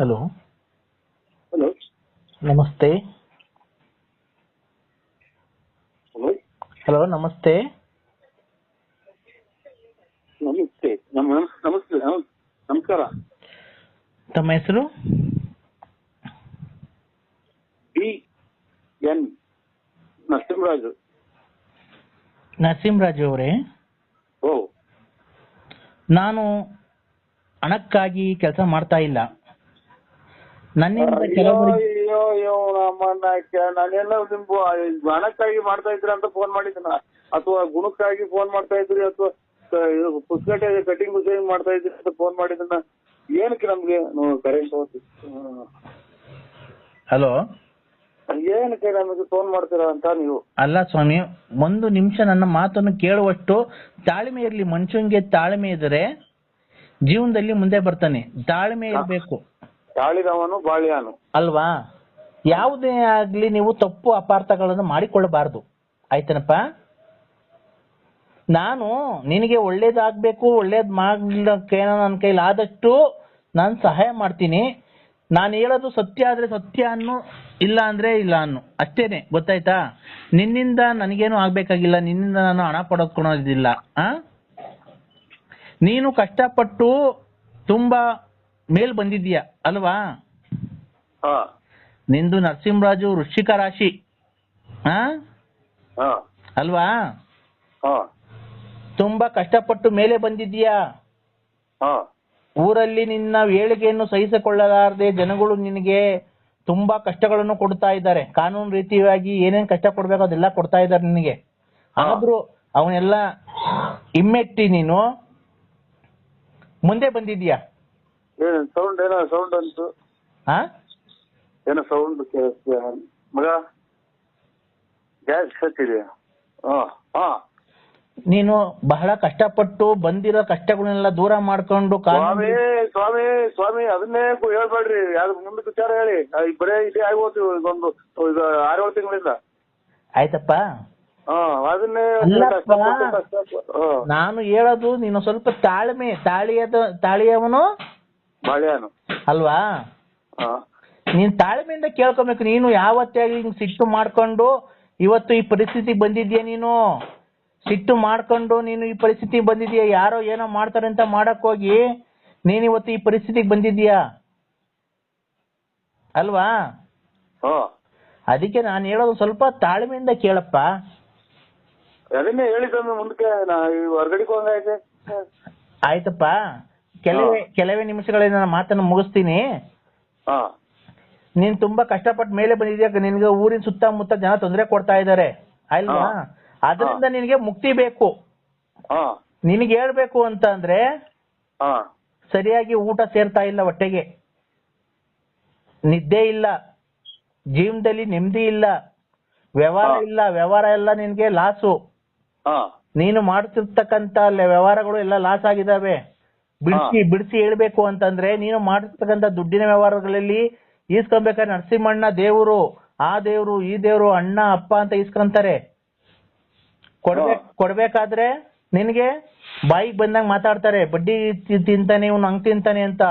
Hello. Hello. ನಮಸ್ತೆ. Hello. ನಮಸ್ತೆ. ನಮಸ್ತೆ. ನಮ ನಮಸ್ತೆ ನಮಸ್ಕಾರ. ತಮ್ಮ ಹೆಸರು? B N Narasimharaju. ನರಸಿಂಹರಾಜು ಅವರೇ? ಓ ನಾನು ಹಣಕ್ಕಾಗಿ ಕೆಲಸ ಮಾಡ್ತಾ ಇಲ್ಲ. ನನ್ನಿಂದ ಅಯ್ಯೋ ಕೆಲವರಿಗೆ ಅಯ್ಯೋ ಅಯ್ಯೋ ನಮ್ಮನ್ನ ಕೆ- ನಾನೆಲ್ಲ ಹಣಕ್ಕಾಗಿ ಮಾಡ್ತಾ ಇದ್ರಿ ಅಂತ ಫೋನ್ ಮಾಡಿದ್ನ ಅಥವಾ ಗುಣಕ್ಕಾಗಿ ಫೋನ್ ಮಾಡ್ತಾ ಇದ್ರಿ ಅಥವಾ ಪುಸ್ತಕ ಕಟಿಂಗ್ ಸೇವಿಂಗ್ ಮಾಡ್ತಾ ಇದ್ರಿ ಅಂತ ಫೋನ್ ಮಾಡಿದ್ನ ಏನಕ್ಕೆ ನಮ್ಗೆ? ಕರೆಂಟ್ ಹೋಗಿ. ಹಲೋ ಏನಕ್ಕೆ ನಮಗೆ ಫೋನ್ ಮಾಡ್ತೀರಾ ಅಂತ ನೀವು? ಅಲ್ಲ ಸ್ವಾಮಿ ಒಂದು ನಿಮಿಷ ನನ್ನ ಮಾತನ್ನು ಕೇಳುವಷ್ಟು ತಾಳ್ಮೆ ಇರ್ಲಿ. ಮನುಷ್ಯನ್ಗೆ ತಾಳ್ಮೆ ಇದ್ರೆ ಜೀವನದಲ್ಲಿ ಮುಂದೆ ಬರ್ತಾನೆ. ತಾಳ್ಮೆ ಇರಬೇಕು. ತಾಳಿದವನು ಬಾಳಿಯಾನು. ಅಲ್ವಾ? ಯಾವುದೇ ಆಗ್ಲಿ ನೀವು ತಪ್ಪು ಅಪಾರ್ಥಗಳನ್ನು ಮಾಡಿಕೊಳ್ಳಬಾರದು. ಆಯ್ತನಪ್ಪ? ನಾನು ನಿನಗೆ ಒಳ್ಳೇದಾಗಬೇಕು, ಒಳ್ಳೇದ್ ಮಾಡ್ಲಿಕ್ಕೆ ನನ್ನ ಕೈಲಿ ಆದಷ್ಟು ನಾನು ಸಹಾಯ ಮಾಡ್ತೀನಿ. ನಾನು ಹೇಳೋದು ಸತ್ಯ ಆದ್ರೆ ಸತ್ಯ ಅನ್ನು, ಇಲ್ಲ ಅಂದ್ರೆ ಇಲ್ಲ ಅನ್ನು, ಅಷ್ಟೇನೆ, ಗೊತ್ತಾಯ್ತಾ? ನಿನ್ನಿಂದ ನನಗೇನು ಆಗ್ಬೇಕಾಗಿಲ್ಲ, ನಿನ್ನಿಂದ ನಾನು ಹಣ ಪಡೆದುಕೊಳ್ಳೋದಿಲ್ಲ ಆ? ನೀನು ಕಷ್ಟಪಟ್ಟು ತುಂಬಾ ಮೇಲ್ ಬಂದಿದ್ದೀಯ? ಅಲ್ವಾ? ಹಾ. ನಿಂದು ನರಸಿಂಹರಾಜು ವೃಶ್ಚಿಕ ರಾಶಿ. ಅಲ್ವಾ? ತುಂಬಾ ಕಷ್ಟಪಟ್ಟು ಮೇಲೆ ಬಂದಿದ್ದೀಯಾ? ಹಾ. ಊರಲ್ಲಿ ನಿನ್ನ ಏಳಿಗೆಯನ್ನು ಸಹಿಸಿಕೊಳ್ಳಲಾರದೆ ಜನಗಳು ನಿನಗೆ ತುಂಬಾ ಕಷ್ಟಗಳನ್ನು ಕೊಡ್ತಾ ಇದ್ದಾರೆ. ಕಾನೂನು ರೀತಿಯಾಗಿ ಏನೇನ್ ಕಷ್ಟ ಕೊಡ್ಬೇಕು ಅದೆಲ್ಲ ಕೊಡ್ತಾ ಇದ್ದಾರೆ ನಿನಗೆ. ಆದ್ರೂ ಅವನ್ನೆಲ್ಲ ಹಿಮ್ಮೆಟ್ಟಿ ನೀನು. ಮುಂದೆ ಬಂದಿದ್ಯಾ ಏನು ಸೌಂಡ್ ಏನೋ ಸೌಂಡ್ ಅಂತು. ಹಾ? ಏನೋ ಸೌಂಡ್ ಮಗ? ಗ್ಯಾಸ್ ಹಚ್ಚಿದೆಯಾ ಹಾ ಹಾ. ನೀನು ಬಹಳ ಕಷ್ಟಪಟ್ಟು ಬಂದಿರೋ ಕಷ್ಟಗಳನ್ನೆಲ್ಲ ದೂರ ಮಾಡ್ಕೊಂಡು ಕಾನೂನು ಸ್ವಾಮಿ ಸ್ವಾಮಿ ಸ್ವಾಮಿ ಅದನ್ನೇ ಕು- ಹೇಳ್ಬೇಡ್ರಿ. ಯಾರು ಮುಂದಕ್ಕೆ ವಿಚಾರ ಹೇಳಿ. ಆ, ಈ ಬರೇ ಇದೇ ಆಗೋತು ಒಂದು ಈಗ ಆರೇಳು ತಿಂಗಳಿಂದ. ಆಯ್ತಪ್ಪ. ಹಾ ಅದನ್ನೇ ಅಲ್ಲಪ್ಪ. ಕಷ್ಟಪಟ್ಟು ಕಷ್ಟಪಟ್ಟು ಹಾ. ನಾನು ಹೇಳೋದು ನೀನು ಸ್ವಲ್ಪ ತಾಳ್ಮೆ ತಾಳಿಯದ ತಾಳಿಯವನು. ಬಾಳೆಹಣ್ಣು. ಅಲ್ವಾ? ಹಾ. ನೀನ್ ತಾಳ್ಮೆಯಿಂದ ಕೇಳ್ಕೊಬೇಕು. ನೀನು ಯಾವತ್ತೇ ಆಗ್ಲಿ ಹಿಂಗ್ ಸಿಟ್ಟು ಮಾಡ್ಕೊಂಡು ಇವತ್ತು ಈ ಪರಿಸ್ಥಿತಿ ಬಂದಿದ್ಯಾ ನೀನು? ಸಿಟ್ಟು ಮಾಡ್ಕೊಂಡು ನೀನು ಈ ಪರಿಸ್ಥಿತಿ ಬಂದಿದ್ಯಾ? ಯಾರೋ ಏನೋ ಮಾಡ್ತಾರೆ ಅಂತ ಮಾಡಕ್ ಹೋಗಿ ನೀನ್ ಇವತ್ತು ಈ ಪರಿಸ್ಥಿತಿಗೆ ಬಂದಿದ್ಯಾ? ಅಲ್ವಾ? ಹಾ. ಅದಕ್ಕೆ ನಾನು ಹೇಳೋದು ಸ್ವಲ್ಪ ತಾಳ್ಮೆಯಿಂದ ಕೇಳಪ್ಪ. ಅದನ್ನೇ ಮುಂದಕ್ಕೆ ಹೊರಗಡೆ ಹೋಗಂಗೈತೆ ಆಯ್ತಪ್ಪ. ಕೆಲವೇ ಕೆಲವೇ ನಿಮಿಷಗಳಲ್ಲಿ ನಾನು ಮಾತನ್ನು ಮುಗಿಸ್ತೀನಿ. ಹಾ. ನೀನ್ ತುಂಬಾ ಕಷ್ಟಪಟ್ಟು ಮೇಲೆ ಬಂದಿದ್ಯಾ? ನಿನ್ಗೆ ಊರಿನ ಸುತ್ತಮುತ್ತ ಜನ ತೊಂದರೆ ಕೊಡ್ತಾ ಇದ್ದಾರೆ ಅಲ್ವಾ? ಅದರಿಂದ ನಿನಗೆ ಮುಕ್ತಿ ಬೇಕು. ಹಾ. ನಿನಗೆ ಹೇಳ್ಬೇಕು ಅಂತ ಅಂದ್ರೆ ಹಾ. ಸರಿಯಾಗಿ ಊಟ ಸೇರ್ತಾ ಇಲ್ಲ ಹೊಟ್ಟೆಗೆ. ನಿದ್ದೆ ಇಲ್ಲ. ಜೀವನದಲ್ಲಿ ನೆಮ್ಮದಿ ಇಲ್ಲ. ವ್ಯವಹಾರ ಇಲ್ಲ. ವ್ಯವಹಾರ ಎಲ್ಲ ನಿನ್ಗೆ ಲಾಸು. ಹಾ. ನೀನು ಮಾಡ್ತಿರ್ತಕ್ಕಂತ ವ್ಯವಹಾರಗಳು ಎಲ್ಲ ಲಾಸ್ ಆಗಿದಾವೆ. ಬಿಡಿಸಿ ಬಿಡಿಸಿ ಹೇಳ್ಬೇಕು ಅಂತಂದ್ರೆ ನೀನು ಮಾಡಿರ್ತಕ್ಕಂತ ದುಡ್ಡಿನ ವ್ಯವಹಾರಗಳಲ್ಲಿ ಈಸ್ಕೊಬೇಕಾದ್ರೆ ನರಸಿಂಹಣ್ಣ ದೇವರು ಆ ದೇವ್ರು ಈ ದೇವ್ರು ಅಣ್ಣ ಅಪ್ಪ ಅಂತ ಈಸ್ಕೊಂತಾರೆ. ಕೊಡ್ಬೇಕ್ ಕೊಡ್ಬೇಕಾದ್ರೆ ನಿನ್ಗೆ ಬಾಯಿಗೆ ಬಂದಂಗ್ ಮಾತಾಡ್ತಾರೆ ಬಡ್ಡಿ ತಿಂತಾನೆ ಇವ್ನು ಹಂಗ್ ತಿಂತಾನೆ ಅಂತ.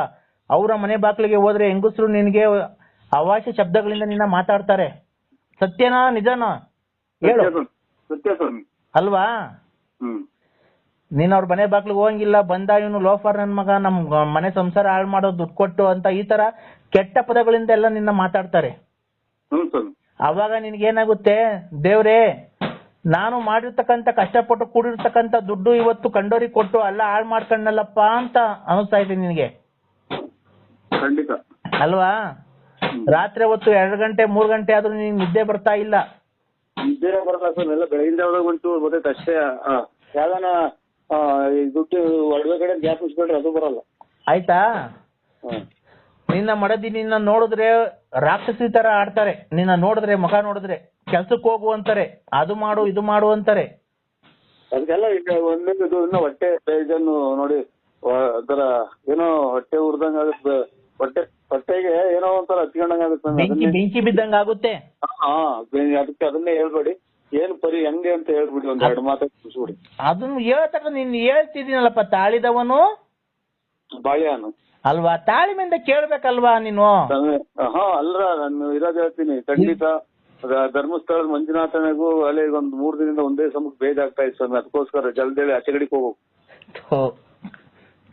ಅವರ ಮನೆ ಬಾಗಿಲಿಗೆ ಹೋದ್ರೆ ಹೆಂಗಸರು ನಿನ್ಗೆ ಅವಾಚ್ಯ ಶಬ್ದಗಳಿಂದ ನಿನ್ನ ಮಾತಾಡ್ತಾರೆ. ಸತ್ಯನಾ ನಿಜನಾ? ಹೇಳು. ಸತ್ಯ ಸ್ವಾಮಿ. ಅಲ್ವಾ? ಹ್ಮ್. ನೀನ್ ಅವ್ರ ಮನೆ ಬಾಗ್ಲಿಗೆ ಹೋಗಂಗಿಲ್ಲ ಬಂದ ಇವನು ಲೋಫರ್ ನನ್ ಮಗ ನಮ್ ಮನೆ ಸಂಸಾರ ಹಾಳು ಮಾಡೋ ದುಡ್ಡು ಕೊಟ್ಟು ಅಂತ ಈ ತರ ಕೆಟ್ಟ ಪದಗಳಿಂದ ಎಲ್ಲ ನಿನ್ನ ಮಾತಾಡ್ತಾರೆ. ಹ್ಮ್ ಸ್ವಾಮಿ. ಅವಾಗ ನಿನ್ಗೇನಾಗುತ್ತೆ ದೇವ್ರೇ ನಾನು ಮಾಡಿರ್ತಕ್ಕಂತ ಕಷ್ಟಪಟ್ಟು ಕೂಡಿರ್ತಕ್ಕಂತ ದುಡ್ಡು ಇವತ್ತು ಕಂಡೋರಿಗೆ ಕೊಟ್ಟು ಅಲ್ಲ ಹಾಳು ಮಾಡ್ಕೊಂಡಲ್ಲಪ್ಪ ಅಂತ ಅನಿಸ್ತಾ ಇದೆ ನಿನಗೆ. ಖಂಡಿತ. ಅಲ್ವಾ? ರಾತ್ರಿ ಹೊತ್ತು ಎರಡು ಗಂಟೆ ಮೂರ್ ಗಂಟೆ ಆದ್ರೂ ನಿನ್ ನಿದ್ದೆ ಬರ್ತಾ ಇಲ್ಲ. ನಿದ್ದೆ ಬರಲ್ಲ ಸರ್ ಎಲ್ಲ ಬೆಳಗಿಂದ ಗೊತ್ತೈತೆ ಅಷ್ಟೇ. ಯಾವ್ದಾನ ದುಡ್ಡು ಒಡವೆ ಗ್ಯಾಪ್ ಇಸ್ಕೊಂಡ್ರೆ ಅದು ಬರಲ್ಲ. ಆಯ್ತಾ? ನಿನ್ನ ಮಡದಿ ನಿನ್ನ ನೋಡಿದ್ರೆ ರಾಕ್ಷಸಿ ತರ ಆಡ್ತಾರೆ. ನಿನ್ನ ನೋಡಿದ್ರೆ ಮುಖ ನೋಡಿದ್ರೆ ಕೆಲ್ಸಕ್ಕೆ ಹೋಗು ಅಂತಾರೆ. ಅದು ಮಾಡು ಇದು ಮಾಡು ಅಂತಾರೆ. ಅದಕ್ಕೆಲ್ಲ ಈಗ ಒಂದೊಂದು ಇನ್ನ ಹೊಟ್ಟೆ ಇದನ್ನು ನೋಡಿ ಅದರ ಏನೋ ಹೊಟ್ಟೆ ಉರ್ದಂಗ ಆಗುತ್ತೆ. ಹೊಟ್ಟೆ ಹೊಟ್ಟೆಗೆ ಏನೋ ಒಂಥರ ಹಚ್ಕೊಂಡಂಗ ಆಗುತ್ತೆ. ಬೆಂಕಿ ಬಿದ್ದಂಗ ಆಗುತ್ತೆ. ಹಾ ಅದಕ್ಕೆ ಅದನ್ನೇ ಹೇಳ್ಬೇಡಿ. ಏನ್ ಪರಿ ಹೆಂಗೆ ಅಂತ ಹೇಳ್ಬಿಡಿ ಒಂದ್ ಎರಡು ಮಾತು ಮುಗಿಸ್ಬಿಡಿ. ಅದನ್ನ ಹೇಳ್ತಕ್ಕ ನೀನ್ ಹೇಳ್ತಿದ್ದೀನಲ್ಲಪ್ಪ ತಾಳಿದವನು? ಬಾಳೆಹಣ್ಣು ಅಲ್ವಾ? ತಾಳ್ಮೆಯಿಂದ ಕೇಳ್ಬೇಕಲ್ವಾ ನೀನು? ಹ ಅಲ್ರ ನಾನು ಇರೋದ್ ಹೇಳ್ತೀನಿ. ಖಂಡಿತ ಧರ್ಮಸ್ಥಳ ಧರ್ಮಸ್ಥಳದ ಮಂಜುನಾಥನಿಗೂ ಅಲ್ಲಿ ಒಂದ್ ಮೂರ್ ದಿನದಿಂದ ಒಂದೇ ಸಮಕ್ಕೆ ಬೇಜಾಗ್ತಾ ಇತ್ತು ಸ್ವಾಮಿ. ಅದಕ್ಕೋಸ್ಕರ ಜಲ್ದೇಳಿ ಆಚೆ ಕಡೆಗೆ ಹೋಗು. ಥೋ.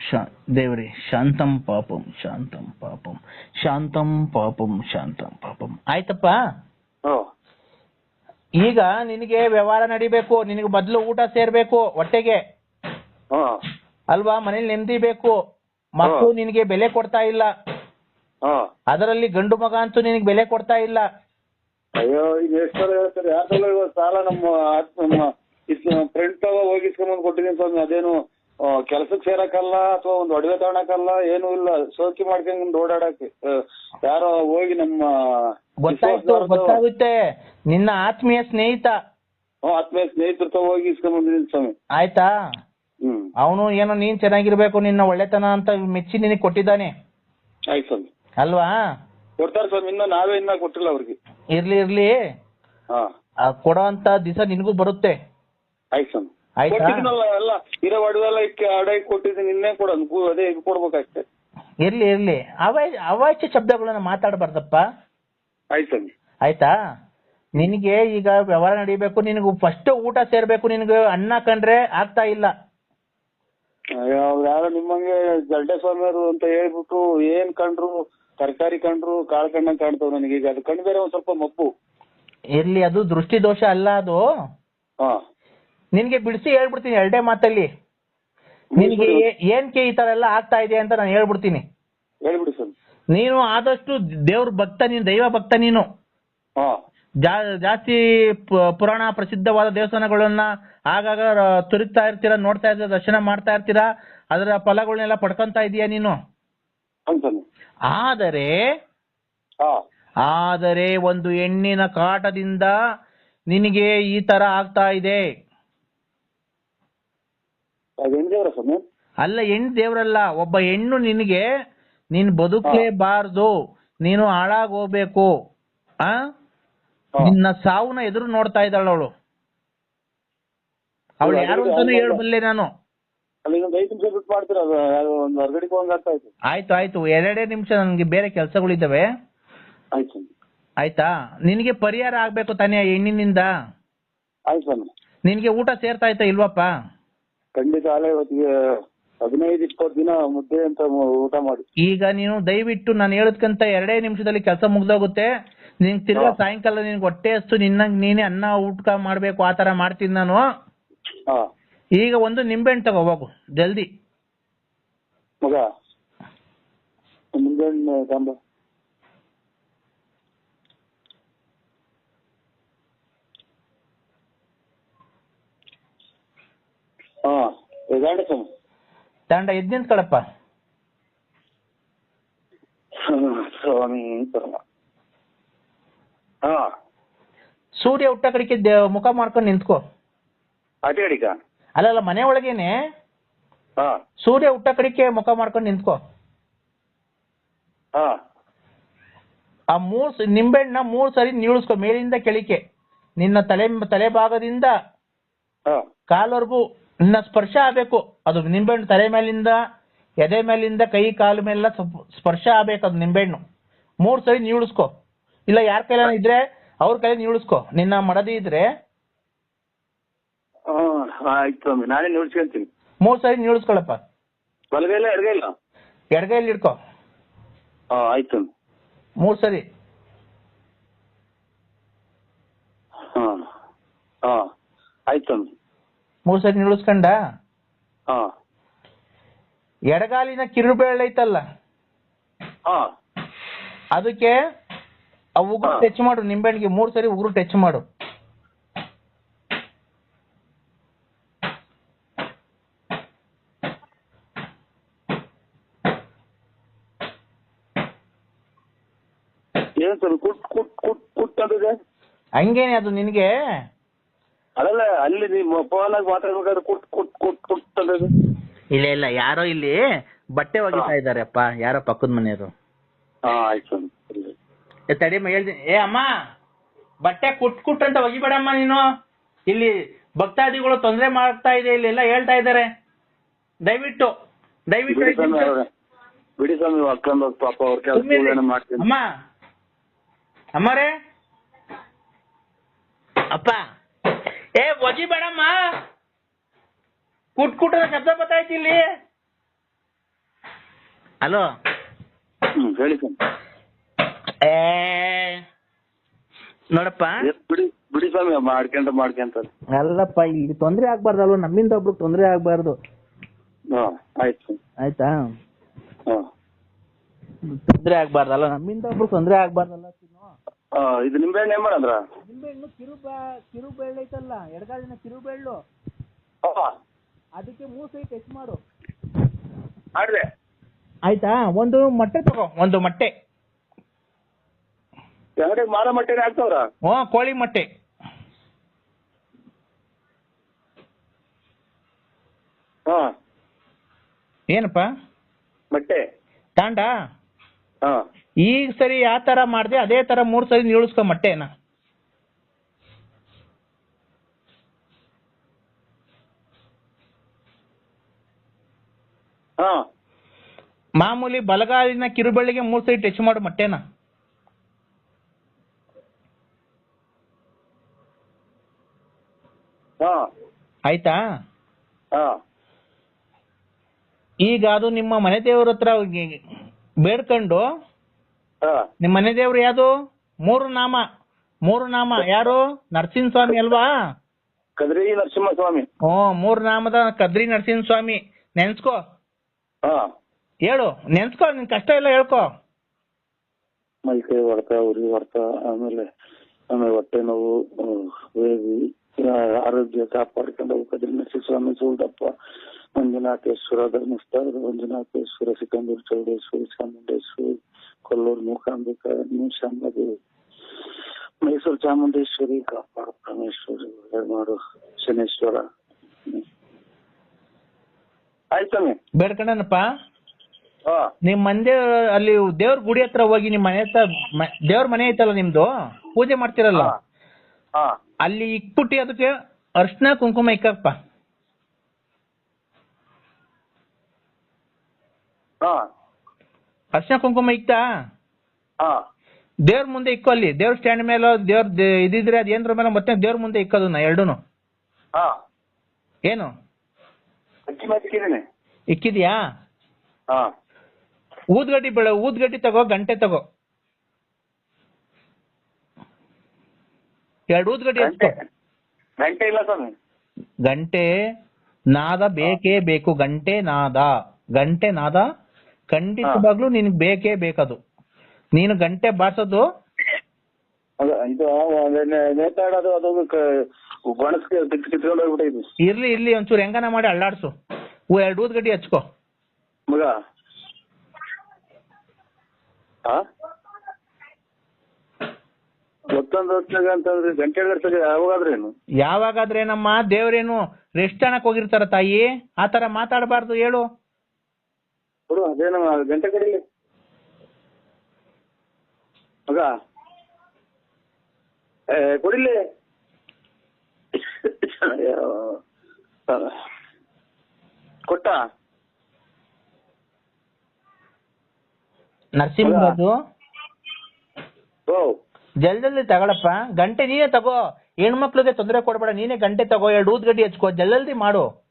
ಶಾ ದೇವ್ರಿ ಶಾಂತಂ ಪಾಪಂ ಶಾಂತಂ ಪಾಪಂ ಶಾಂತಂ ಪಾಪಂ ಶಾಂತಂ ಪಾಪಂ. ಆಯ್ತಪ್ಪ? ಹ್ಮ್ ಈಗ ನಿನಗೆ ವ್ಯವಹಾರ ನಡಿಬೇಕು ನಿನಗೆ ಮೊದಲು ಊಟ ಸೇರ್ಬೇಕು ಹೊಟ್ಟೆಗೆ ಹಾ. ಅಲ್ವಾ? ಮನೇಲಿ ನೆಮ್ಮದಿ ಬೇಕು. ಮಕ್ಕಳು. ನಿನಗೆ ಬೆಲೆ ಕೊಡ್ತಾ ಇಲ್ಲ. ಹಾ. ಅದರಲ್ಲಿ ಗಂಡು ಮಗ ಅಂತೂ ನಿನಗೆ ಬೆಲೆ ಕೊಡ್ತಾ ಇಲ್ಲ. ಅಯ್ಯೋ ಈಗ ಎಷ್ಟು ಸಲ ಹೇಳ್ತಾರೆ ಯಾಕಲ್ಲ ಇವಾಗ ಸಾಲ ನಮ್ಮ ಆತ್- ನಮ್ಮ ಫ್ರೆಂಡ್ ತವ ಕೊಟ್ಟಿದ್ದೀನಿ ಸ್ವಾಮಿ ಅದೇನು ಕೆಲ್ಸಕ್ಕೆ ಸೇರಕ್ಕಲ್ಲ ಅಥವಾ ಒಂದು ಒಡವೆ ತಗೊಳಕಲ್ಲ ಏನು ಇಲ್ಲ. ಸೋಕಿ ಮಾಡ್ಕೊಂಡ್ ಓಡಾಡಕ್ಕೆ. ಯಾರೋ ಹೋಗಿ ನಮ್ಮ ಗೊತ್ತಾಯ್ತು ಗೊತ್ತಾಗುತ್ತೆ. ನಿನ್ನ ಆತ್ಮೀಯ ಸ್ನೇಹಿತ. ಹ್ಮ್, ಆತ್ಮೀಯ ಸ್ನೇಹಿತರ ತವ ಹೋಗಿ ಇಸ್ಕೊಂಡ್ಬಂದಿದ್ದೀನಿ ಸ್ವಾಮಿ. ಆಯ್ತಾ? ಹ್ಮ್. ಅವನು ಏನೋ ನೀನ್ ಚೆನ್ನಾಗಿರ್ಬೇಕು ನಿನ್ನ ಒಳ್ಳೆತನ ಅಂತ ಮೆಚ್ಚಿ ನಿನಗೆ ಕೊಟ್ಟಿದ್ದಾನೆ. ಆಯ್ತು ಸ್ವಾಮಿ. ಅಲ್ವಾ? ಕೊಡ್ತಾರೆ ಸ್ವಾಮಿ ಇನ್ನ ನಾವೇ ಇನ್ನ ಕೊಟ್ಟಿಲ್ಲ ಅವ್ರಿಗೆ. ಇರ್ಲಿ ಇರ್ಲಿ. ಕೊಡೋ ಅಂತ ದಿವಸ ನಿನಗೂ ಬರುತ್ತೆ. ಆಯ್ತು ಸ್ವಾಮಿ. ಆಯ್ತಾ? ಎಲ್ಲ ಇರೋ ಒಡವೆಲ್ಲ ಇಕ್ಕಿ ಅಡ ಇಕ್ಕಿ ಕೊಟ್ಟಿದ್ದೀನಿ ಇನ್ನೇ ಕೊಡೋದು ಗು- ಅದೇ ಇದು ಇರ್ಲಿ ಇರ್ಲಿ. ಅವಾಯ್ ಅವಾಚ್ಯ ಶಬ್ದಗಳನ್ನ ಮಾತಾಡಬಾರ್ದಪ್ಪ. ಆಯ್ತು ಸ್ವಾಮಿ. ಆಯ್ತಾ? ನಿನಗೆ ಈಗ ವ್ಯವಹಾರ ನಡಿಬೇಕು ನಿನಗೆ ಫಸ್ಟ್ ಊಟ ಸೇರ್ಬೇಕು ನಿನಗೆ ಅನ್ನ ಕಂಡ್ರೆ ಆಗ್ತಾ ಇಲ್ಲ. ಅಯ್ಯೋ, ಅವ್ರು ಯಾರೋ ನಿಮ್ಮಂಗೆ ಜಲ್ಡೆ ಸ್ವಾಮಿಯವರು ಅಂತ ಹೇಳ್ಬಿಟ್ಟು ಏನ್ ಕಂಡ್ರು? ತರಕಾರಿ ಕಂಡ್ರು ಕಾಳು ಕಂಡಂಗ್ ಕಾಣ್ತಾವ್ ನನಗೆ. ಈಗ ಅದು ಕಂಡು ಬೇರೆ ಒಂದ್ ಸ್ವಲ್ಪ ಮಬ್ಬು. ಇರ್ಲಿ ಅದು ದೃಷ್ಟಿ ದೋಷ ಅಲ್ಲ ಅದು. ಹಾ. ನಿನ್ಗೆ ಬಿಡಿಸಿ ಹೇಳ್ಬಿಡ್ತೀನಿ ಎರಡೇ ಮಾತಲ್ಲಿ. ನಿನ್ಗೆ ಏ- ಏನ್ಕೆ ಈ ತರ ಎಲ್ಲ ಆಗ್ತಾ ಇದೆ ಅಂತ ನಾನು ಹೇಳ್ಬಿಡ್ತೀನಿ. ಹೇಳ್ಬಿಡಿ ನೀನು ಆದಷ್ಟು ದೇವ್ರ ಭಕ್ತ ನೀನು ದೈವ ಭಕ್ತ ನೀನು. ಹಾ. ಜಾ- ಜಾಸ್ತಿ ಪ- ಪುರಾಣ ಪ್ರಸಿದ್ಧವಾದ ದೇವಸ್ಥಾನಗಳನ್ನ ಆಗಾಗ ರ- ತುರಿತಾ ಇರ್ತೀರ ನೋಡ್ತಾ ಇರ್ತೀರ ದರ್ಶನ ಮಾಡ್ತಾ ಇರ್ತೀರಾ ಅದರ ಫಲಗಳನ್ನೆಲ್ಲ ಪಡ್ಕೊಂತ ಇದೀಯ ನೀನು? ಹೌದು ಆದರೆ ಹಾ. ಆದರೆ ಒಂದು ಹೆಣ್ಣಿನ ಕಾಟದಿಂದ ನಿನಗೆ ಈ ತರ ಆಗ್ತಾ ಇದೆ. ಸ್ವಾಮಿ. ಅಲ್ಲ ಹೆಣ್ಣು ದೇವ್ರಲ್ಲ ಒಬ್ಬ ಹೆಣ್ಣು ನಿನಗೆ ನೀನ್ ಬದುಕಲೇಬಾರ್ದು ನೀನು ಹಾಳಾಗ್ ಹೋಗ್ಬೇಕು ಆ. ನಿನ್ನ ಸಾವನ್ನ ಎದುರು ನೋಡ್ತಾ ಇದ್ದಾಳ ಅವಳು. ಅವಳು ಯಾರು ಅಂತಾನು ಹೇಳ್ಬಲ್ಲೆ ನಾನು. ಇತ್ತು ಆಯ್ತು ಆಯ್ತು. ಎರಡೇ ನಿಮಿಷ ನನ್ಗೆ ಬೇರೆ ಕೆಲಸಗಳಿದ್ದಾವೆ ಆಯ್ತು ಆಯ್ತಾ? ನಿನಗೆ ಪರಿಹಾರ ಆಗ್ಬೇಕು ತಾನೇ ಆ ಹೆಣ್ಣಿನಿಂದ? ನಿನಗೆ ಊಟ ಸೇರ್ತಾ ಆಯ್ತಾ ಇಲ್ವಪ್ಪ? ಖಂಡಿತ ಅಲ್ಲೇ ಇವತ್ತಿಗೆ ಹದಿನೈದು ಇಪ್ಪತ್ತು ದಿನ ಮುದ್ದೆ ಅಂತ ಮು- ಊಟ ಮಾಡಿ. ಈಗ ನೀನು ದಯವಿಟ್ಟು ನಾನು ಹೇಳದ್ಕಂತ ಎರಡೇ ನಿಮಿಷದಲ್ಲಿ ಕೆಲಸ ಮುಗ್ದೋಗುತ್ತೆ. ನಿನ್ ತಿರ್ಗಾ ಹಾ. ಸಾಯಂಕಾಲ ನಿನ್ಗೆ ಹೊಟ್ಟೆ ಹಸ್ತು ನಿನ್ನ ನೀನೇ ಅನ್ನ ಊಟ ಮಾಡ್ಬೇಕು ಆ ತರ ಮಾಡ್ತೀನಿ ನಾನು. ಹಾ. ಈಗ ಒಂದು ನಿಂಬೆಹಣ್ಣು ತಗೋ ಹೋಗು ಜಲ್ದಿ. ಮಗ ಮುಂದೆ ತಾಂಬ ಹಾ ಸ್ವಾಮಿ ತಂಡ ಎದ್ ನಿಂತ್ಕೊಳಪ್ಪ. ಸ್ವಾಮಿ ಪರಮ ಹಾ. ಸೂರ್ಯ ಹುಟ್ಟ ಕಡೆಗೆ ದೇ- ಮುಖ ಮಾಡ್ಕೊಂಡು ನಿಂತ್ಕೋ. ಅದೇ ಅಡಿಕ ಅಲ್ಲಲ್ಲ ಮನೆ ಒಳಗೇನೆ? ಹಾ. ಸೂರ್ಯ ಹುಟ್ಟ ಕಡೆಗೆ ಮುಖ ಮಾಡ್ಕೊಂಡು ನಿಂತ್ಕೋ. ಹಾ. ಆ ಮೂರ್ ಸ- ನಿಂಬೆಹಣ್ಣ ಮೂರ್ ಸರಿ ನೀಳಿಸ್ಕೋ ಮೇಲಿಂದ ಕೆಳಿಕೆ ನಿನ್ನ ತಲೆ ತಲೆ ಭಾಗದಿಂದ ಹಾ. ಕಾಲ್ವರೆಗೂ ನಿನ್ನ ಸ್ಪರ್ಶ ಆಗಬೇಕು. ಅದು ನಿಂಬೆಹಣ್ಣು ತಲೆ ಮೇಲಿಂದ ಎದೆ ಮೇಲಿಂದ ಕೈ ಕಾಲು ಮೇಲೆಲ್ಲ ಸ್ಪರ್ಶ ಆಗಬೇಕು ಅದು ನಿಂಬೆಹಣ್ಣು. ಮೂರು ಸರಿ ನೀಳಿಸ್ಕೊ ಇಲ್ಲ ಯಾರ ಕೈಲ ಇದ್ರೆ ಅವ್ರ ಕೈ ನೀಳಿಸ್ಕೊ ನಿನ್ನ ಮಡದಿ ಇದ್ರೆ ಮೂರು ಆಯ್ತು ಸ್ವಾಮಿ. ನಾನೇ ನೋಡ್ಸ್ಕೊಂತೀನಿ ಮೂರು ಸರಿ ನೀಳಿಸ್ಕೊಳಪ್ಪ ಎಡಗೈಲ ಎಡಗೈಲಿ ಇಡ್ಕೊ. ಹಾ ಆಯ್ತು ಸ್ವಾಮಿ. ಮೂರ್ ಸರಿ. ಹಾ ಹಾ ಆಯ್ತು ಸ್ವಾಮಿ. ಮೂರ್ ಸರಿ ನಿಲ್ಲಿಸ್ಕೊಂಡ? ಹಾ. ಎಡಗಾಲಿನ ಕಿರುಬೆರಳು ಐತಲ್ಲ? ಹಾ. ಅದಕ್ಕೆ ಆ ಉಗುರು ಟಚ್ ಮಾಡು ನಿಂಬೆಹಣ್ಣಿಗೆ ಮೂರ್ ಸರಿ ಉಗುರು ಟಚ್ ಮಾಡು. ಏನ್ ಕುಟ್ ಕುಟ್ ಕುಟ್ ಕುಟ್ ಅಂತಿದೆ ಹಂಗೇನೆ ಅದು ನಿನಗೆ. ಅದಲ್ಲ ಅಲ್ಲಿ ನೀವು ಫೋನ್ ಆಗಿ ಮಾತಾಡ್ಬೇಕಾದ್ರೆ ಕುಟ್ ಕುಟ್ ಕುಟ್ ಕುಟ್ ಇಲ್ಲ ಇಲ್ಲ ಯಾರೋ ಇಲ್ಲಿ ಬಟ್ಟೆ ಒಗಿತಾ ಇದಾರೆಪ್ಪ ಯಾರೋ ಪಕ್ಕದ ಮನೆಯವರು. ಹಾ ಆಯ್ತು ಸರಿ. ಏ ತಡಿಯಮ್ಮ ಹೇಳ್ತೀನಿ ಏ ಅಮ್ಮ ಬಟ್ಟೆ ಕುಟ್ ಕುಟ್ ಅಂತ ಒಗಿಬೇಡಮ್ಮ ನೀನು. ಇಲ್ಲಿ ಭಕ್ತಾದಿಗಳು ತೊಂದರೆ ಮಾಡ್ತಾ ಇದೆ ಇಲ್ಲಿ ಎಲ್ಲ ಹೇಳ್ತಾ ಇದ್ದಾರೆ. ದಯವಿಟ್ಟು ದಯವಿಟ್ಟು ಬಿಡಿ ಸ್ವಾಮಿ ನಿಮಿಷ. ಅವ್ರೆ ಬಿಡಿ ಸ್ವಾಮಿ ಹಾಕೊಂಡು ಹೋಗಿ ಪಾಪ ಅವ್ರ ಕೆಲಸ ಮಾಡ್ತೀನಿ. ಅಮ್ಮ ಅಮ್ಮರೇ. ಅಪ್ಪ. ಏ ವಜಿ ಬೇಡಮ್ಮ. ಕುಟ್ ಕುಟ್ ಶಬ್ದ ಬತ್ತಾಯ್ತು ಇಲ್ಲಿ. ಹಲೋ. ಹ್ಮ್ ಹೇಳಿ ಏ ನೋಡಪ್ಪ. ಎಷ್ಟ್ ಬಿಡಿ ಬಿಡಿ ಸ್ವಾಮಿ ಮಾಡ್ಕೊಂತ ಮಾಡ್ಕೊಂತ. ಅಲ್ಲಪ್ಪ ಇಲ್ಲಿ ತೊಂದ್ರೆ ಆಗ್ಬಾರ್ದಲ್ವ? ನಮ್ಮಿಂದ ಒಬ್ರು ತೊಂದ್ರೆ ಆಗ್ಬಾರ್ದು. ಹಾ ಆಯ್ತು ಆಯ್ತಾ? ಹಾ. ತೊಂದ್ರೆ ಆಗ್ಬಾರ್ದಲ್ಲ ನಮ್ಮಿಂದ ಒಬ್ರು ತೊಂದ್ರೆ ಆಗ್ಬಾರ್ದಲ್ಲ. ಆ, ಇದು ನಿಂಬೆಹಣ್ಣು ಏನ್ ಮಾಡಂದ್ರ? ನಿಂಬೆಹಣ್ಣು ಕಿರು ಕಿರುಬೆಳ್ಳು ಕಿರು ಬೆಳ್ಳು ಐತಲ್ಲ ಎಡಗಾಲಿನ ಕಿರುಬೆಳ್ಳು ಅದಕ್ಕೆ ಮೂರು ಸೈ ಹೆಚ್ಚು ಮಾಡು. ಮಾಡಿದೆ. ಆಯ್ತಾ? ಒಂದು ಮೊಟ್ಟೆ ತಗೋ ಒಂದು ಮೊಟ್ಟೆ. ಅಂಗಡಿಗೆ ಮಾರ ಮಟ್ಟೆನೆ ಹಾಕ್ತವ್ರ? ಹ್ಞೂ ಕೋಳಿ ಮೊಟ್ಟೆ. ಹಾ. ಏನಪ್ಪ? ಮೊಟ್ಟೆ. ತಾಂಡ? ಹಾ. ಈಗ ಸರಿ ಯಾವ ತರ ಮಾಡಿದೆ ಅದೇ ತರ ಮೂರು ಸರಿ ನೀಳಿಸ್ಕೊ ಮೊಟ್ಟೆನ ಮಾಮೂಲಿ ಬಲಗಾಲಿನ ಕಿರುಬಳ್ಳಿಗೆ ಮೂರು ಸರಿ ಟಚ್ ಮಾಡು ಮೊಟ್ಟೆನ ಆಯ್ತಾ? ಈಗ ಅದು ನಿಮ್ಮ ಮನೆ ದೇವರ ಹತ್ರ ಬೇಡ್ಕೊಂಡು ಹಾ. ನಿಮ್ಮ ಮನೆ ದೇವ್ರು ಯಾವುದು ಮೂರು ನಾಮ. ಮೂರು ನಾಮ. ಯಾರು? ನರಸಿಂಹ ಸ್ವಾಮಿ ಅಲ್ವಾ? ಕದ್ರಿ ನರಸಿಂಹಸ್ವಾಮಿ. ಹ್ಮ್ ಮೂರು ನಾಮದ ಕದ್ರಿ ನರಸಿಂಹ ಸ್ವಾಮಿ ನೆನ್ಸ್ಕೋ ಹೇಳು. ನೆನ್ಸ್ಕೋ ನಿನ್ ಕಷ್ಟ ಎಲ್ಲ ಹೇಳ್ಕೋ. ಮೈ ಕೈ ಹೊಡ್ತ ಉರಿ ಹೊಡ್ತ ಆಮೇಲೆ ಆಮೇಲೆ ಹೊಟ್ಟೆ ನೋವು ಆ- ಆರೋಗ್ಯ ಕಾಪಾಡ್ಕೊಂಡು ಕದ್ರಿ ನರಸಿಂಹ ಸ್ವಾಮಿ ಸೂಲ್ದಪ್ಪ. ಮಂಜುನಾಥೇಶ್ವರ ಧರ್ಮಸ್ಥಳ ಮಂಜುನಾಥೇಶ್ವರ ಸಿಕಂದೂರು ಚೌಡೇಶ್ವರಿ ಚಾಮುಂಡೇಶ್ವರಿ. ಕೊಲ್ಲೂರು ಮೂಕಾಂಬಿಕ ಶಾಂಬದೇವಿ ಮೈಸೂರು ಚಾಮುಂಡೇಶ್ವರಿ ಕಾಪಾಡು ಪರಮೇಶ್ವರಿ ಮಾಡು ಶನೇಶ್ವರ. ಆಯ್ತಮ್ಮೆ ಬೇಡ್ಕೊಂಡನಪ್ಪ ಹಾ. ನಿಮ್ ಮಂದೆ ಅಲ್ಲಿ ದೇವ್ರ ಗುಡಿ ಹತ್ರ ಹೋಗಿ ನಿಮ್ ಮನೆ ಹತ್ರ ದೇವ್ರ ಮನೆ ಐತಲ್ಲ ನಿಮ್ದು? ಪೂಜೆ ಮಾಡ್ತಿರಲ್ಲ? ಅಲ್ಲಿ ಇಕ್ಬಿಟ್ಟು ಅದಕ್ಕೆ ಅರ್ಶನ ಕುಂಕುಮ ಇಕ್ಕಪ್ಪ. ಹಾ. ಅರ್ಶಿನ ಕುಂಕುಮ ಇಕ್ತಾ ಹಾ. ದೇವ್ರ ಮುಂದೆ ಇಕ್ಕೋ ಅಲ್ಲಿ. ದೇವ್ರ ಸ್ಟ್ಯಾಂಡ್ ಮೇಲೆ ದೇವ್ರ ಇದಿದ್ರೆ ಇದಿದ್ರೆ ಏನ್ರ ಮೇಲೆ ಮತ್ತೆ ದೇವ್ರ ಮುಂದೆ ಇಕ್ಕೋದನ್ನ ಎರಡೂನು. ಹಾ. ಏನು? ಅಕ್ಕಿ ಮಾತಿಕಿದ್ದೀನಿ ಇಕ್ಕಿದ್ಯಾ? ಹಾ. ಊದ್ಗಡ್ಡಿ ಬೆಳ ಊದ್ಗಡ್ಡಿ ತಗೋ ಗಂಟೆ ತಗೋ. ಎರಡು ಊದ್ಗಡ್ಡಿ ಗಂಟೆ. ಹಚ್ಕೋ ಗಂಟೆ ಇಲ್ಲ ಸ್ವಾಮಿ. ಗಂಟೆ ನಾದ ಬೇಕೇ ಬೇಕು. ಗಂಟೆ ನಾದ. ಗಂಟೆ ನಾದ ಖಂಡಿತವಾಗ್ಲೂ ನಿನ್ಗೆ ಬೇಕೇ ಬೇಕದು. ನೀನು ಗಂಟೆ ಬಾರ್ಸೋದು. ಇದು ನೆ- ನೇತಾಡೋದು ಅದು ಕಿತ್ಕೊಂಡು ಹೋಗ್ಬಿಟ್ಟೈತಿ ಇರ್ಲಿ ಇರ್ಲಿ ಒಂಚೂರು ಹೆಂಗನ ಮಾಡಿ ಅಳ್ಳಾಡ್ಸು. ಎರಡು ಎರಡು ಊದ್ಗಡ್ಡಿ ಹಚ್ಕೋ. ಮಗ. ಮತ್ತೊಂದು ಅಂತಂದ್ರೆ ಗಂಟೆ ಗಂಟೆಗೆ ಯಾವಾಗಾದ್ರೇನು? ಯಾವಾಗಾದ್ರೇನಮ್ಮ ದೇವ್ರೇನು ರೆಸ್ಟ್ ಅನ್ನಕ್ ಹೋಗಿರ್ತಾರ ತಾಯಿ? ಆತರ ತರ ಮಾತಾಡಬಾರ್ದು ಹೇಳು. ಕೊಡು ಅದೇನು ಗಂಟೆ ಕಡಿಲಿ. ಮಗ. ಏ ಕೊಡಿಲಿ. ಕೊಟ್ಟ? ನರಸಿಂಹರಾಜು ಓ. ಜಲ್ದಿ ತಗೊಳಪ್ಪ. ಗಂಟೆ ನೀನೇ ತಗೋ. ಹೆಣ್ಮಕ್ಳಿಗೆ ತೊಂದರೆ ಕೊಡಬೇಡ. ನೀನೇ ಗಂಟೆ ತಗೋ. ಎರಡು ಊದ್ಗಡ್ಡಿ ಹಚ್ಕೋ. ಜಲ್ದಿ ಮಾಡು.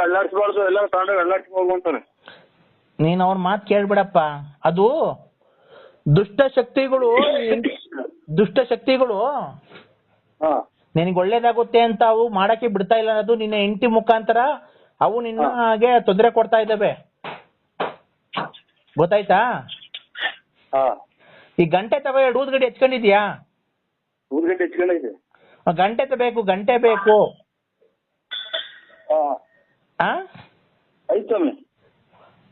ಅಳ್ಳಾಡ್ಸ್ಬಾರ್ದು ಎಲ್ಲ ತಗೊಂಡೋಗಿ ಹೋಗುವಂತಾರೆ ನೀನ್ ಅವ್ರ ಮಾತು ಕೇಳ್ಬಿಡಪ್ಪ. ಅದು ದುಷ್ಟ ಶಕ್ತಿಗಳು ದುಷ್ಟ ಶಕ್ತಿಗಳು ಹಾ. ನಿನಗೆ ಒಳ್ಳೇದಾಗುತ್ತೆ ಅಂತ ಅವು ಮಾಡಕ್ಕೆ ಬಿಡ್ತಾ ಇಲ್ಲ ಅನ್ನೋದು ನಿನ್ನ ಹೆಂಡತಿ ಮುಖಾಂತರ ಅವು ನಿನ್ನಗೆ ತೊಂದರೆ ಕೊಡ್ತಾ ಇದ್ದಾವೆ. ಗೊತ್ತಾಯ್ತಾ? ಈ ಗಂಟೆ ತಗೋ ಎರಡು ಊದ್ಗಡಿ ಹೆಚ್ಕೊಂಡಿದ್ಯಾ ಗಂಟೆ ಬೇಕು ಗಂಟೆ ಬೇಕು. ಆ?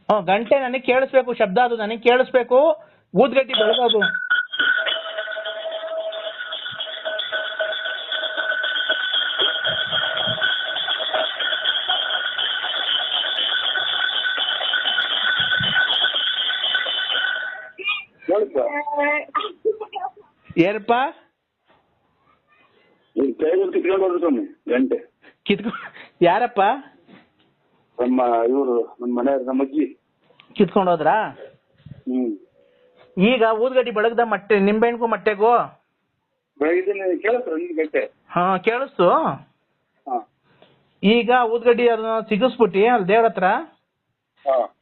ಹ್ಮ್, ಗಂಟೆ ನನಗೆ ಕೇಳಿಸ್ಬೇಕು ಶಬ್ದ ಅದು ನನಗೆ ಕೇಳಿಸ್ಬೇಕು. ಊದ್ಗಡ್ಡಿ ಬೆಳಗೋದು ಏನಪ್ಪ? ಕಿತ್ಕೊಂಡು ಗಂಟೆ. ಕಿತ್ಕೊ ಯಾರಪ್ಪ? ನಮ್ಮ ಇವರು ನಮ್ಮ ಮನೆ ನಮ್ಮ ಅಜ್ಜಿ. ಕಿತ್ಕೊಂಡು ಹೋದ್ರಾ? ಹ್ಮ್. ಈಗ ಊದ್ಗಡ್ಡಿ ಬೆಳಗ್ದ ಮಟ್ಟೆ ನಿಂಬೆಹಣ್ಣಿಗೂ ಮಟ್ಟೆಗೂ? ನಿಮ್ಗೆ ಗಂಟೆ? ಹಾ ಕೇಳಿಸ್ತು. ಹಾ. ಈಗ ಊದ್ಗಡ್ಡಿ ಅದನ್ನ ಸಿಗಿಸ್ಬಿಟ್ಟಿ ಅಲ್ಲಿ ದೇವ್ರ ಹತ್ರ? ಹಾ.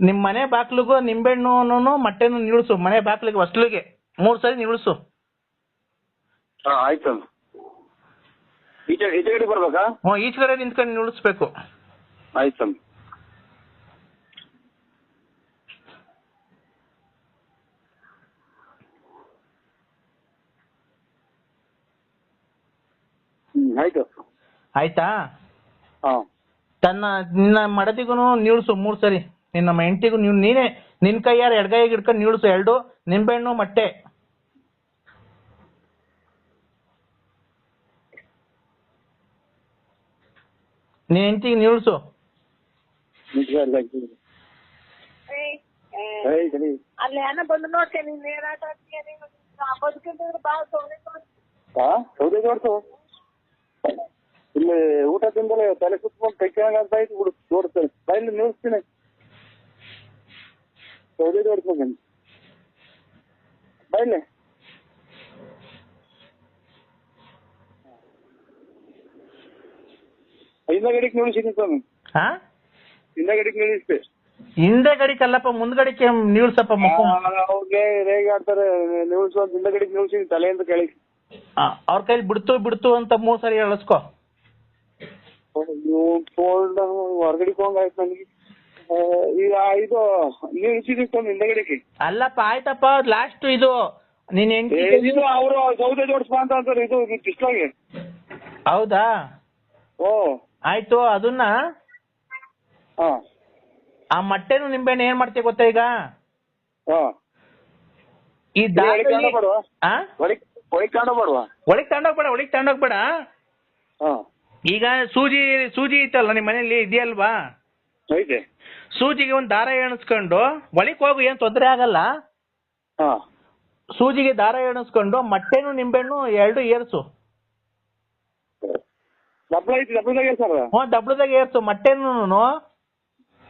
ನಿಮ್ ಮನೆ ಬಾಕ್ಲಿಗೂ ನಿಂಬೆಹಣ್ಣು ಮಟ್ಟೆನು ನಿಲ್ಸು ಮನೆ ಬಾಕ್ಲಿಗೆ ಹೊಸ್ಲಿಗೆ. ಮೂರ್ ಸರಿ ನಿಲ್ಸು ಹಾ ಆಯ್ತು. ಈಚೆ ಈಚೆ ಕಡೆ ಬರ್ಬೇಕಾ? ಹ್ಞೂ ಈಚೆ ಕಡೆ ನಿಂತ್ಕೊಂಡು ನಿಲ್ಸ್ಬೇಕು ಆಯ್ತು ಸ್ವಾಮಿ ಹ್ಮ್ ಆಯ್ತು. ಆಯ್ತಾ? ಹಾ. ತನ್ನ ನಿನ್ನ ಮಡದಿಗೂ ನಿಲ್ಸು ಮೂರ್ ಸರಿ. ನಿನ್ನ ಹೆಂಡತಿಗೂ ನೀನೇ ನಿನ್ ಕೈಯಾರ ಎಡಗೈಗೆ ಹಿಡ್ಕೊಂಡು ನಿಲ್ಸು ಎರಡು ನಿಂಬೆಹಣ್ಣು ಮೊಟ್ಟೆ. ನಿನ್ ಹೆಂಡತಿಗೆ ನಿಲ್ಸು ಅಲ್ಲಿ ಏನೋ ಬಂದು ನೋಡ್ತೇನೆ ನೀನ್ ಏನಾಟ ಬದುಕಿದ್ರೆ ಹಾ ಸೌದೆ ಇಲ್ಲಿ ಊಟ ತಿಂದಲೇ ತಲೆ ಸುತ್ಕೊಂಡು ಕೈ ಕೆಳಗೆ ಆಗ್ತಾ ಇತ್ತು ಬಿಡು ನೋಡ್ತೇನೆ ಬಾಯಲ್ಲಿ ನಿಲ್ಸ್ತೀನಿ ಸೌದೆ ತೋರಿಸ್ಬೇಕು ಬಾಯಲ್ಲಿ ಹಿಂದಗಡೆಗೆ ನಿಲ್ಲಿಸಿನಿ ಸ್ವಾಮಿ ಹಾ? ಹಿಂದಗಡೆಗೆ ನಿಲ್ಲಿಸ್ತೆ ಅಲ್ಲಪ್ಪ ಗಡಿಕಲ್ಲಪ್ಪ ಮುಂದ್ಗಡಿಕೆ ನಿಲ್ಸಪ್ಪ ಮುಖ? ಅವ್ರಿಗೆ ಹೇಗೆ ಆಡ್ತಾರೆ ನಿಲ್ಸು ಅಂತ ತಲೆ ಅಂತ ತಲೆಯಿಂದ ಕೆಳಗೆ ಅವ್ರ ಕೈಲಿ ಬಿಡ್ತು ಬಿಡ್ತು ಅಂತ ಮೂರ್ ಸರಿ ಹೇಳಿಸ್ಕೊ. ಫೋಲ್ಡ್ ಹೊರಗಡೆ ಹೋಗಂಗಾಯ್ತು ನನಗೆ. ಆ, ಈಗ ಇದು ನಿಲ್ಸಿದೀವಿ ಸ್ವಾಮಿ ಹಿಂದಗಡೆಗೆ ಅಲ್ಲಪ್ಪ ಆಯ್ತಪ್ಪ ಲಾಸ್ಟ್ ಇದು. ನೀನ್ ಹೆಂಡತಿ ಇದು ಅವರು ಸೌದೆ ಜೋಡಿಸ್ಬಾ ಅಂತ ಅಂತಾರೆ ಇದು ಕಿಸ್ಲಾಗೆ ಹೌದಾ? ಓ. ಆಯ್ತು ಅದನ್ನ ಹಾ. ಆ ಮಟ್ಟೆನು ನಿಂಬೆಹಣ್ಣು ಏನ್ ಮಾಡ್ತೀಯ ಗೊತ್ತಾ ಈಗ? ಹಾ. ಈ ಇದು ಒಳಗೆ ದಾರಿ ತಗೊಂಡೋಗ್ಬೇಡ್ವಾ? ಆ? ಒಳಗೆ ತಗೊಂಡೋಗ್ಬೇಡ ಒಳಗ್ ತಗೊಂಡೋಗ್ಬೇಡ ಹಾ. ಈಗ ಸೂಜಿ ಸೂಜಿ ಇತ್ತಲ್ಲ ನಿಮ್ ಮನೇಲಿ ಇದೆಯಲ್ವಾ? ಐತೆ. ಸೂಜಿಗೆ ಒಂದ್ ದಾರ ಎಣಿಸ್ಕೊಂಡು ಒಳಗ್ ಹೋಗು ಏನ್ ತೊಂದರೆ ಆಗಲ್ಲ. ಹಾ. ಸೂಜಿಗೆ ದಾರ ಎಣಿಸ್ಕೊಂಡು ಮಟ್ಟೆನು ನಿಂಬೆಹಣ್ಣು ಎರಡು ಏರ್ಸು. ಡಬ್ಲ ಐತಿ ಡಬ್ಲದಾಗೆ ಸರ್ ಹ್ಞೂ ಡಬ್ಳದಾಗ ಏರ್ಸು ಮೊಟ್ಟೆನು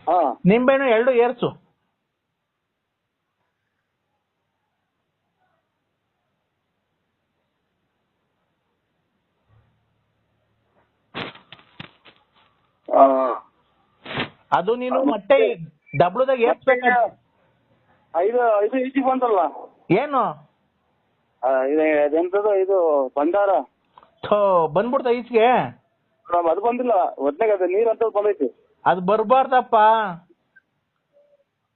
ಹಾ. ನಿಂಬೆಹಣ್ಣು ಎರಡು ಏರ್ಸು. ಅದು ನೀನು ಮೊಟ್ಟೆ ಡಬ್ಳದಾಗ ಏರ್ಸ್ಬೇಕು ಐದು ಐದು ಈಚಿ ಬಂತಲ್ಲ. ಏನು? ಇದು ಅದೆಂತದು ಇದು ಬಂಡಾರ? ಥೋ ಬಂದ್ಬಿಡ್ತ ಈಚೆಗೆ ಅದು ಬಂದಿಲ್ಲ. ಒಟ್ನಾಗ ಅದು ನೀರ್ ಅಂತ ಬಂದೈತಿ. ಅದು ಬರಬಾರ್ದಪ್ಪ.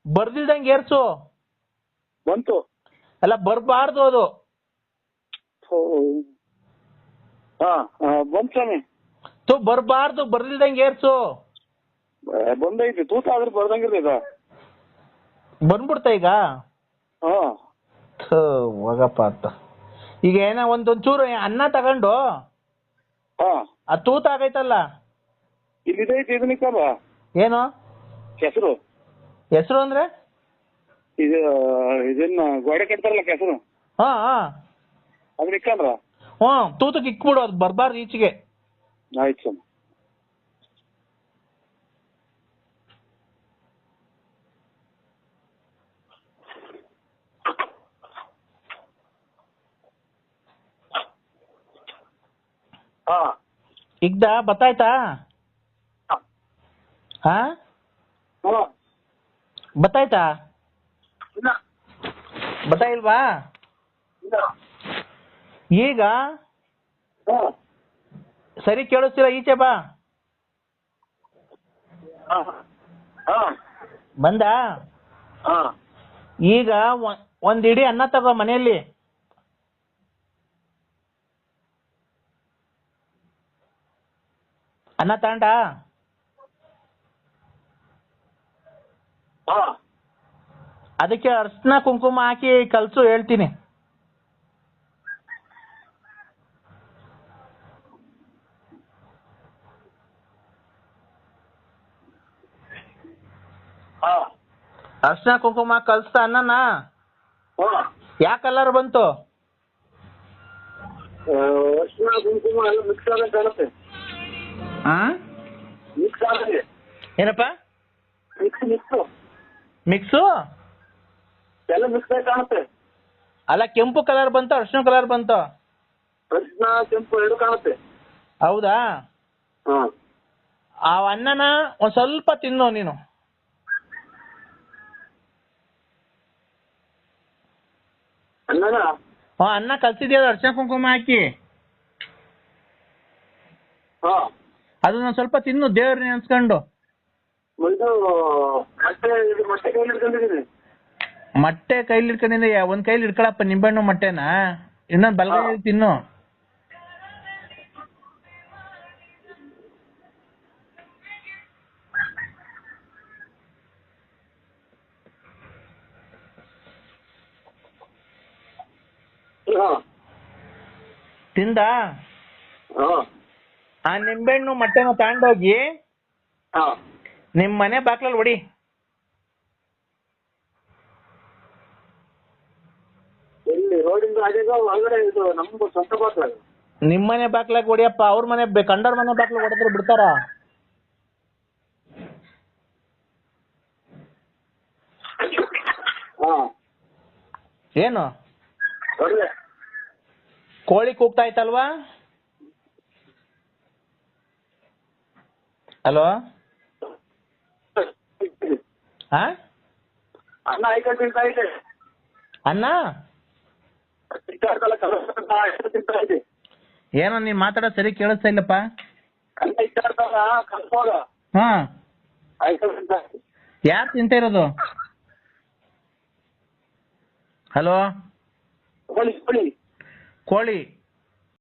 ಬರ್ದಿಲ್ದಂಗೆ ಏರ್ಸು. ಬಂತು. ಅಲ್ಲ ಬರಬಾರ್ದು ಅದು. ಥೋ. ಹಾ ಬಂತು ಸ್ವಾಮಿ. ತು ಬರ್ಬಾರ್ದು ಬರ್ದಿಲ್ದಂಗೆ ಏರ್ಸು. ಬಂದೈತಿ. ತೂತ ಆದ್ರೆ ಬರ್ದಂಗಿರ್ಲಿಲ್ಲ ಬಂದ್ಬಿಡ್ತ ಈಗ? ಹಾ. ಥು, ಹೋಗಪ್ಪ ಅಂತ ಈಗ ಏನೋ ಒಂದೊಂಚೂರು ಅನ್ನ ತಗೊಂಡು? ಹಾ. ಆ ತೂತ ಆಗೈತಲ್ಲ? ಇಲ್ಲಿದೈತಿ ಇದನ್ನಿಕ್ಕಲ್ವಾ ಏನು? ಕೆಸರು. ಹೆಸರು ಅಂದ್ರೆ? ಇದು ಇದನ್ನ ಗೋಡೆ ಕಟ್ತಾರಲ್ಲ ಕೆಸರು? ಹಾ ಹಾ. ಅದನ್ನ ಇಕ್ಕಂದ್ರ ಹ್ಮ್ ತೂತಕ್ಕೆ ಇಕ್ಬಿಡು ಅದ್ ಬರ್ಬಾರ್ದು ಈಚೆಗೆ. ಆಯ್ತು ಸ್ವಾಮಿ ಹಾ. ಇಗ್ದ ಬತ್ತಾಯ್ತಾ? ಹಾ. ಬತ್ತಾಯ್ತಾ? ಬತ್ತಾಯಿಲ್ವಾ ಈಗ? ಸರಿ ಕೇಳಿಸ್ತಿಲ್ಲ ಈಚೆ ಬಾ. ಬಂದ? ಈಗ ಒಂದ್ ಇಡೀ ಅನ್ನ ತಗೋ ಮನೆಯಲ್ಲಿ. ಅನ್ನ ತಗೊಂಡ? ಅದಕ್ಕೆ ಅರ್ಶನ ಕುಂಕುಮ ಹಾಕಿ ಕಲ್ಸು ಹೇಳ್ತೀನಿ. ಅರ್ಶನ ಕುಂಕುಮ ಕಲ್ಸ್ತಾ ಅನ್ನನ ಹಾ. ಯಾ ಕಲರ್ ಬಂತು? ಅರ್ಶನ ಕುಂಕುಮ ಎಲ್ಲ ಮಿಕ್ಸ್ ಆದಂಗೆ ಏನಪ್ಪ? ಮಿಕ್ಸ್ ಮಿಕ್ಸ್ ಮಿಕ್ಸು ಎಲ್ಲ ಮಿಕ್ಸ್ ಆಗಿ ಕಾಣುತ್ತೆ. ಅಲ್ಲ ಕೆಂಪು ಕಲರ್ ಬಂತು ಅರ್ಶಿನ ಕಲರ್ ಬಂತು? ಅರ್ಶಿನ ಕೆಂಪು ಎರಡು ಕಾಣುತ್ತೆ. ಹೌದಾ? ಹಾ. ಆ ಅನ್ನನ ಒಂದ್ ಸ್ವಲ್ಪ ತಿನ್ನು ನೀನು. ಅನ್ನ ಕಲ್ಸಿದ್ಯಾ ಅರ್ಶಿನ ಕುಂಕುಮ ಹಾಕಿ. ಹಾ. ಅದನ್ನ ಸ್ವಲ್ಪ ತಿನ್ನು ದೇವ್ರ ನೆನ್ಸ್ಕೊಂಡು. ಇದು ಇದು ಕೈಲಿ ಹಿಡ್ಕೊಂಡಿದ್ದೀನಿ ಮೊಟ್ಟೆ ಕೈಲಿ ಹಿಡ್ಕೊಂಡಿಂದ ಒಂದ್ ಕೈಲಿ ಹಿಡ್ಕೊಳಪ್ಪ ನಿಂಬೆಹಣ್ಣು ಮೊಟ್ಟೆನ. ಇನ್ನೊಂದ್ ಬಲಗೈ ತಿನ್ನು. ತಿಂದ? ಆ ನಿಂಬೆಹಣ್ಣು ಮೊಟ್ಟೆನ ತಗೊಂಡೋಗಿ ಹಾ. ನಿಮ್ ಮನೆ ಬಾಕ್ಲಲ್ಲಿ ಹೊಡಿ. ಎಲ್ಲಿ ರೋಡಿಂದ ಆಗಿದೆ ಒಳಗಡೆ ಇದು ಸ್ವಂತ ನಿಮ್ ಮನೆ ಬಾಕ್ಲಾಗ ಹೊಡಿಯಪ್ಪ ಅವ್ರ ಮನೆ ಬೆ- ಕಂಡೋರ್ ಮನೆ ಬಾಕ್ಲ ಹೊಡೆದ್ರೆ ಬಿಡ್ತಾರ? ಹಾ. ಏನು? ಕೋಳಿ ಕೂಗ್ತಾ ಇತ್ತಲ್ವಾ ಹಲೋ ಹಾ ಅನ್ನ ಐಕ ತಿಂತಾ ಇದೆ ಅನ್ನ ಸಿಕ್ಕಾಡ್ತಲ್ಲ ಕಲಸ ಎಷ್ಟು ತಿಂತಾ ಇದೆ ಏನೋ ನೀನ್ ಮಾತಾಡೋದ್ ಸರಿ ಕೇಳಿಸ್ತಾ ಇಲ್ಲಪ್ಪ ಅನ್ನ ಇಟ್ಟಾಡ್ತಾರ ಕಲ್ಸೋಗ ಹಾ ಐಕ ತಿಂತಾ ಇದೆ ಯಾರು ತಿಂತ ಇರೋದು ಹಲೋ ಕೋಳಿ ಕೋಳಿ ಕೋಳಿ